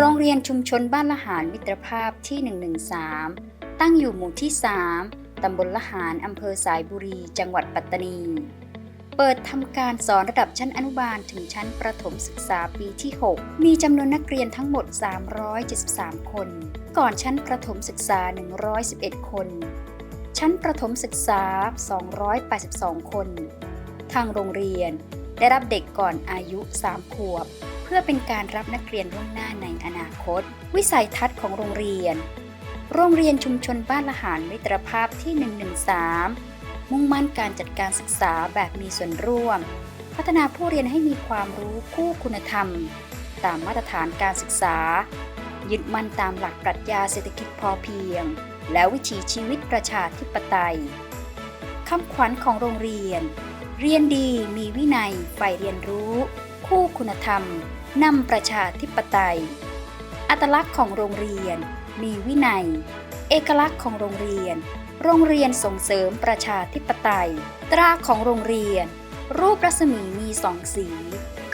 โรงเรียนชุมชนบ้านละหารมิตรภาพที่ 113 ตั้งอยู่หมู่ที่ 3 ตำบลละหารอำเภอสายบุรี จังหวัดปัตตานี เปิดทำการสอนระดับชั้นอนุบาลถึงชั้นประถมศึกษาปีที่ 6 มีจำนวนนักเรียนทั้งหมด 373 คน ก่อนชั้นประถมศึกษา 111 คน ชั้นประถมศึกษา 282 คน ทางโรงเรียนได้รับเด็กก่อนอายุ 3 ขวบ พื่อเป็นการรับนักเรียนล่วงหน้าในอนาคต วิสัยทัศน์ของโรงเรียน โรงเรียนชุมชนบ้านละหารมิตรภาพที่ 113 มุ่งมั่นการจัดการศึกษาแบบมีส่วนร่วม พัฒนาผู้เรียนให้มีความรู้คู่คุณธรรม ตามมาตรฐานการศึกษา ยึดมั่นตามหลักปรัชญาเศรษฐกิจพอเพียง และวิถีชีวิตประชาธิปไตยคำขวัญของโรงเรียน เรียนดีมีวินัยใฝ่เรียนรู้ คู่คุณธรรมนำประชาธิปไตย อัตลักษณ์ของโรงเรียน มีวินัย เอกลักษณ์ของโรงเรียน โรงเรียนส่งเสริมประชาธิปไตย ตราของโรงเรียน รูปรัศมีมีสองสี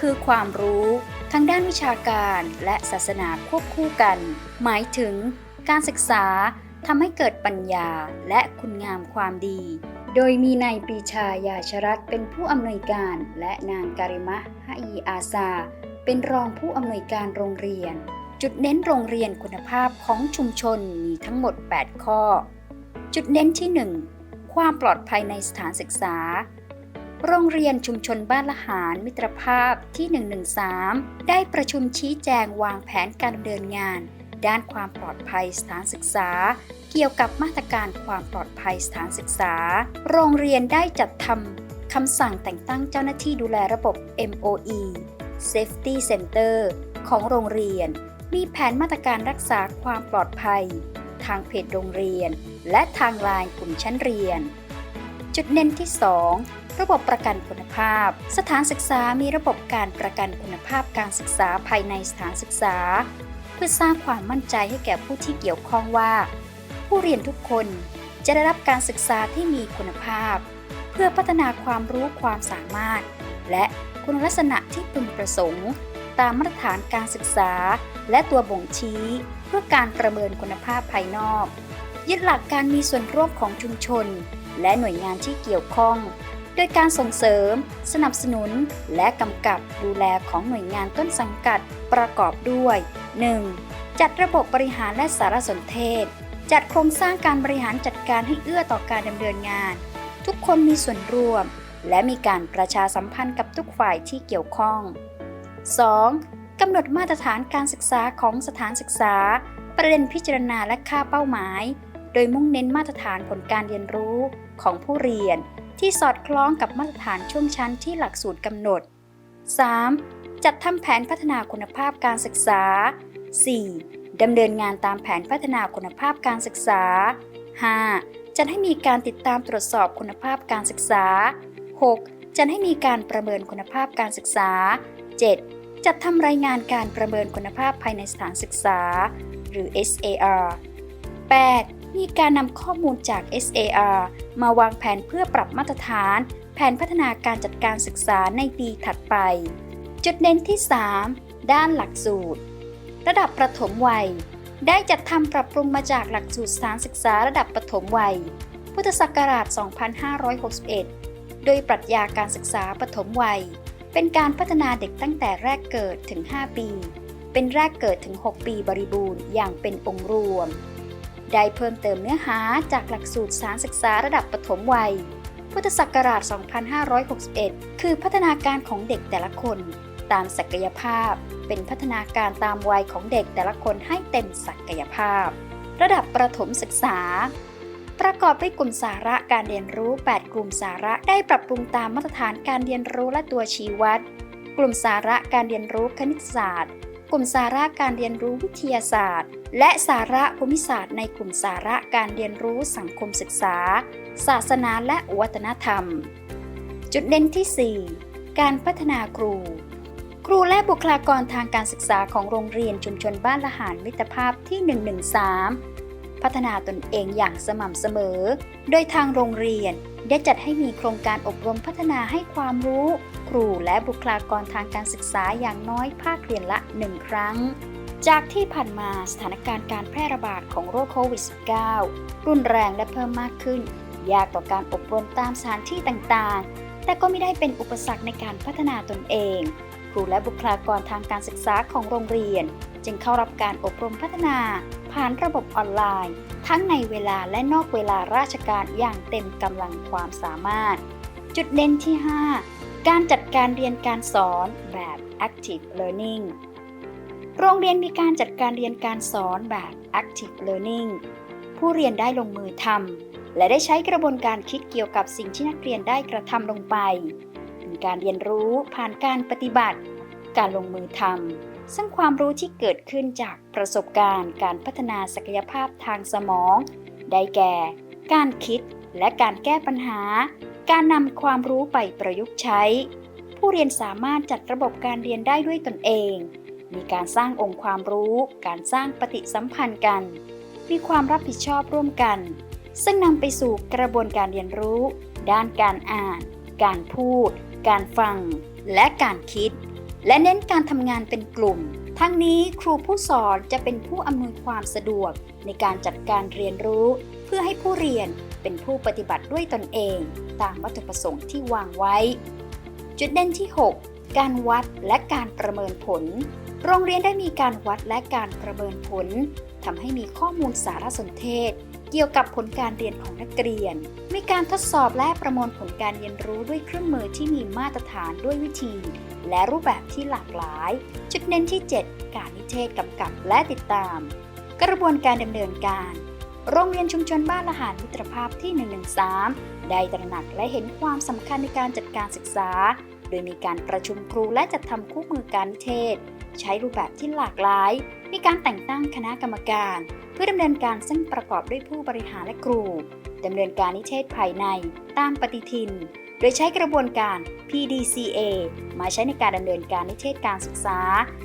คือความรู้ทั้งด้านวิชาการและศาสนาควบคู่กัน หมายถึงการศึกษาทำให้เกิดปัญญาและคุณงามความดี โดยมีนายปีชายาชรัตเป็นผู้อำนวยการและนางการิมะฮะอีอาซา เป็นรองผู้อำนวยการโรงเรียน จุดเน้นโรงเรียนคุณภาพของชุมชนมีทั้งหมด 8 ข้อ จุดเน้นที่ 1 ความปลอดภัยในสถานศึกษา โรงเรียนชุมชนบ้านละหารมิตรภาพที่ 113 ได้ประชุมชี้แจงวางแผนการดำเนินงาน ด้านความปลอดภัยสถานศึกษา เกี่ยวกับมาตรการความปลอดภัยสถานศึกษา โรงเรียนได้จัดทำคำสั่งแต่งตั้งเจ้าหน้าที่ดูแลระบบ MOE Safety Center ของโรงเรียน มีแผนมาตรการรักษาความปลอดภัย ทางเพจโรงเรียน และทางไลน์กลุ่มชั้นเรียน จุดเน้นที่ 2ระบบประกันคุณภาพ สถานศึกษามีระบบการประกันคุณภาพการศึกษาภายในสถานศึกษา พื่อสร้างความมั่นใจให้แก่ผู้ที่เกี่ยวข้องว่า ผู้เรียนทุกคนจะได้รับการศึกษาที่มีคุณภาพ เพื่อพัฒนาความรู้ความสามารถ และคุณลักษณะที่พึงประสงค์ ตามมาตรฐานการศึกษา และตัวบ่งชี้ เพื่อการประเมินคุณภาพภายนอก ยึดหลักการมีส่วนร่วมของชุมชน และหน่วยงานที่เกี่ยวข้องโดยการส่งเสริม สนับสนุน และกำกับดูแลของหน่วยงานต้นสังกัดประกอบด้วย 1. จัดระบบบริหารและสารสนเทศ จัดโครงสร้างการบริหารจัดการให้เอื้อต่อการดำเนินงาน ทุกคนมีส่วนร่วม และมีการประชาสัมพันธ์กับทุกฝ่ายที่เกี่ยวข้อง 2. กำหนดมาตรฐานการศึกษาของสถานศึกษา ประเด็นพิจารณาและค่าเป้าหมาย โดยมุ่งเน้นมาตรฐานผลการเรียนรู้ของผู้เรียน ที่สอดคล้องกับมาตรฐานช่วงชั้นที่หลักสูตรกำหนด 3. จัดทำแผนพัฒนาคุณภาพการศึกษา 4. ดำเนินงานตามแผนพัฒนาคุณภาพการศึกษา 5. จัดให้มีการติดตามตรวจสอบคุณภาพการศึกษา 6. จัดให้มีการประเมินคุณภาพการศึกษา 7. จัดทำรายงานการประเมินคุณภาพภายในสถานศึกษา หรือ SAR 8. มีการนำข้อมูลจาก SAR มาวางแผนเพื่อปรับมาตรฐาน แผนพัฒนาการจัดการศึกษาในปีถัดไป จุดเด่นที่ 3 ด้านหลักสูตร ระดับประถมวัย ได้จัดทำปรับปรุงมาจากหลักสูตรสถานศึกษาระดับประถมวัย พุทธศักราช 2561 โดยปรัชญาการศึกษาปฐมวัย เป็นการพัฒนาเด็กตั้งแต่แรกเกิดถึง 5 ปี เป็นแรกเกิดถึง 6 ปีบริบูรณ์อย่างเป็นองค์รวม ได้เพิ่มเติมเนื้อหาจากหลักสูตรสารศึกษาระดับปฐมวัยพุทธศักราช 2561 คือพัฒนาการของเด็กแต่ละคน ตามศักยภาพ เป็นพัฒนาการตามวัยของเด็กแต่ละคนให้เต็มศักยภาพ ระดับประถมศึกษา ประกอบด้วยกลุ่มสาระการเรียนรู้ 8 กลุ่มสาระได้ปรับปรุงตามมาตรฐานการเรียนรู้และตัวชี้วัด กลุ่มสาระการเรียนรู้คณิตศาสตร์ กลุ่มสาระการเรียนรู้วิทยาศาสตร์ และสาระภูมิศาสตร์ในกลุ่มสาระการเรียนรู้สังคมศึกษา ศาสนาและวัฒนธรรม จุดเด่นที่ 4 การพัฒนาครู ครูและบุคลากรทางการศึกษาของโรงเรียนชุมชนบ้านละหารมิตรภาพที่ 113 พัฒนาตนเองอย่างสม่ำเสมอ โดยทางโรงเรียนได้จัดให้มีโครงการอบรมพัฒนาให้ความรู้ ครูและบุคลากรทางการศึกษาอย่างน้อยภาคเรียนละ 1 ครั้ง จากที่ผ่านมาสถานการณ์การแพร่ระบาดของโรคโควิด -19 รุนแรงและเพิ่มมากขึ้น ยากต่อการอบรมตามสถานที่ต่างๆ แต่ก็ไม่ได้เป็นอุปสรรคในการพัฒนาตนเอง รูและบุคลากรทางการศึกษาของโรงเรียน จึงเข้ารับการอบรมพัฒนา ผ่านระบบออนไลน์ ทั้งในเวลาและนอกเวลาราชการอย่างเต็มกำลังความสามารถ จุดเด่นที่ 5 การจัดการเรียนการสอนแบบ active learning โรงเรียนมีการจัดการเรียนการสอนแบบ active learning ผู้เรียนได้ลงมือทำและได้ใช้กระบวนการคิดเกี่ยวกับสิ่งที่นักเรียนได้กระทำลงไป การเรียนรู้ผ่านการปฏิบัติ การลงมือทำซึ่งความรู้ที่เกิดขึ้นจากประสบการณ์ การพัฒนาศักยภาพทางสมอง ได้แก่ การคิดและการแก้ปัญหา การนำความรู้ไปประยุกต์ใช้ ผู้เรียนสามารถจัดระบบการเรียนได้ด้วยตนเอง มีการสร้างองค์ความรู้ การสร้างปฏิสัมพันธ์กัน มีความรับผิดชอบร่วมกัน ซึ่งนำไปสู่กระบวนการเรียนรู้ ด้านการอ่าน การพูด การฟัง และการคิด และเน้นการทำงานเป็นกลุ่ม ทั้งนี้ครูผู้สอนจะเป็นผู้อำนวยความสะดวก ในการจัดการเรียนรู้ เพื่อให้ผู้เรียนเป็นผู้ปฏิบัติด้วยตนเอง ตามวัตถุประสงค์ที่วางไว้ จุดเด่นที่ 6 การวัดและการประเมินผล โรงเรียนได้มีการวัดและการประเมินผลทำให้มีข้อมูลสารสนเทศ เกี่ยวกับผลการเรียนของนักเรียน มีการทดสอบและประเมินผลการเรียนรู้ด้วยเครื่องมือที่มีมาตรฐานด้วยวิธี และรูปแบบที่หลากหลาย จุดเน้นที่ 7 การนิเทศกำกับและติดตาม กระบวนการดำเนินการ โรงเรียนชุมชนบ้านละหารมิตรภาพที่ 113 ได้ตระหนักและเห็นความสำคัญในการจัดการศึกษา โดยมีการประชุมครูและจัดทำคู่มือการนิเทศ ใช้รูปแบบที่หลากหลาย มีการแต่งตั้งคณะกรรมการ เพื่อดำเนินการซึ่งประกอบด้วยผู้บริหารและครูดำเนินการนิเทศภายในตามปฏิทิน โดยใช้กระบวนการ PDCA มาใช้ในการดำเนินการนิเทศการศึกษา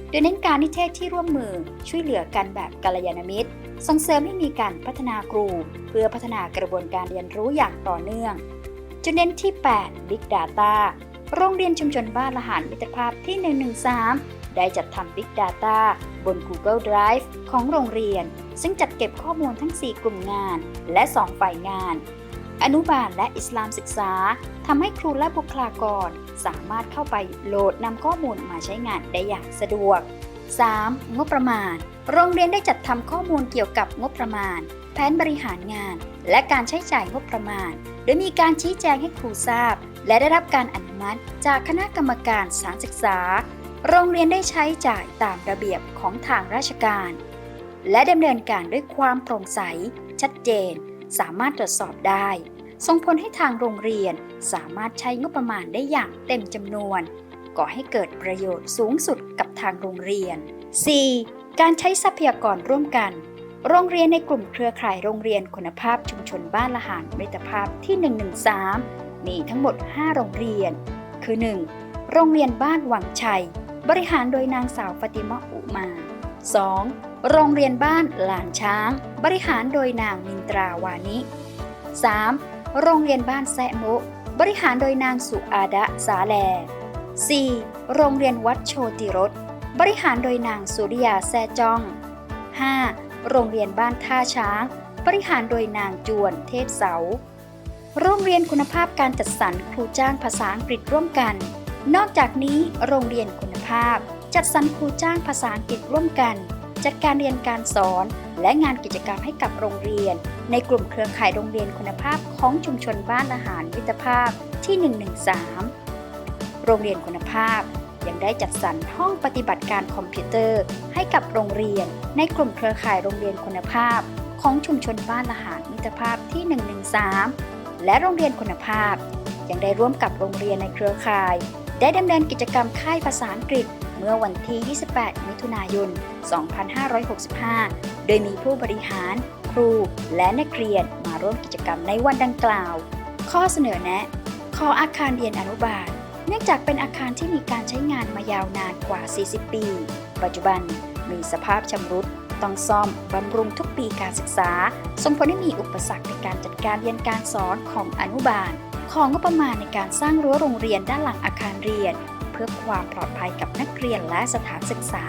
โดยเน้นการนิเทศที่ร่วมมือช่วยเหลือกันแบบกัลยาณมิตร ส่งเสริมให้มีการพัฒนาครู เพื่อพัฒนากระบวนการเรียนรู้อย่างต่อเนื่อง จุดเน้นที่ 8 Big Data โรงเรียนชุมชนบ้านละหารมิตรภาพที่ 113 ได้จัดทำ Big Data บน Google Drive ของโรงเรียน ซึ่งจัดเก็บข้อมูลทั้ง 4 กลุ่มงานและ 2 ฝ่ายงาน อนุบาลและอิสลามศึกษาทำให้ครูและบุคลากร สามารถเข้าไปโหลดนำข้อมูลมาใช้งานได้อย่างสะดวก 3. งบประมาณ โรงเรียนได้จัดทำข้อมูลเกี่ยวกับงบประมาณ แผนบริหารงาน และการใช้จ่ายงบประมาณ โดยมีการชี้แจงให้ครูทราบ และได้รับการอนุมัติจากคณะกรรมการสานศึกษา โรงเรียนได้ใช้จ่ายตามระเบียบของทางราชการ และดำเนินการด้วยความโปร่งใส ชัดเจน สามารถตรวจสอบได้ ส่งผลให้ทางโรงเรียนสามารถใช้งบประมาณได้อย่างเต็มจำนวน ก่อให้เกิดประโยชน์สูงสุดกับทางโรงเรียน 4. การใช้ทรัพยากรร่วมกัน โรงเรียนในกลุ่มเครือข่ายโรงเรียนคุณภาพชุมชนบ้านละหารมิตรภาพที่ 113 มีทั้งหมด 5 โรงเรียน คือ 1. โรงเรียนบ้านวังชัย บริหารโดยนางสาวฟติมะอุมา 2. โรงเรียนบ้านลานช้าง บริหารโดยนางมินตราวานิ 3. โรงเรียนบ้านแซะโมะบริหารโดยนางสุอาดะสาแล 4. โรงเรียนวัดโชติรสบริหารโดยนางสุริยาแซจ้อง 5. โรงเรียนบ้านท่าช้าง บริหารโดยนางจวนเทพเสา โรงเรียนคุณภาพการจัดสรรครูจ้างภาษาอังกฤษร่วมกัน นอกจากนี้โรงเรียนคุณภาพ จัดสรรครูจ้างภาษาอังกฤษร่วมกัน จัดการเรียนการสอน และงานกิจกรรมให้กับโรงเรียน ในกลุ่มเครือข่ายโรงเรียนคุณภาพของชุมชนบ้านอาหารวิตรภาพที่ 113 โรงเรียนคุณภาพยังได้จัดสรรห้องปฏิบัติการคอมพิวเตอร์ ให้กับโรงเรียน ในกลุ่มเครือข่ายโรงเรียนคุณภาพ ของชุมชนบ้านอาหารมิตรภาพที่ 113 และโรงเรียนคุณภาพยังได้ร่วมกับโรงเรียนในเครือข่าย ได้ดำเนินกิจกรรมค่ายภาษาอังกฤษ เมื่อวันที่ 28 มิถุนายน 2565 โดยมีผู้บริหาร ครู และนักเรียนมาร่วมกิจกรรมในวันดังกล่าว ข้อเสนอแนะ ขออาคารเรียนอนุบาล เนื่องจากเป็นอาคารที่มีการใช้งานมายาวนานกว่า 40 ปี ปัจจุบันมีสภาพชำรุด ต้องซ่อมบำรุงทุกปีการศึกษา ส่งผลให้มีอุปสรรคในการจัดการเรียนการสอนของอนุบาล ของงบประมาณในการสร้างรั้วโรงเรียนด้านหลังอาคารเรียน เพื่อความปลอดภัยกับนักเรียนและสถานศึกษา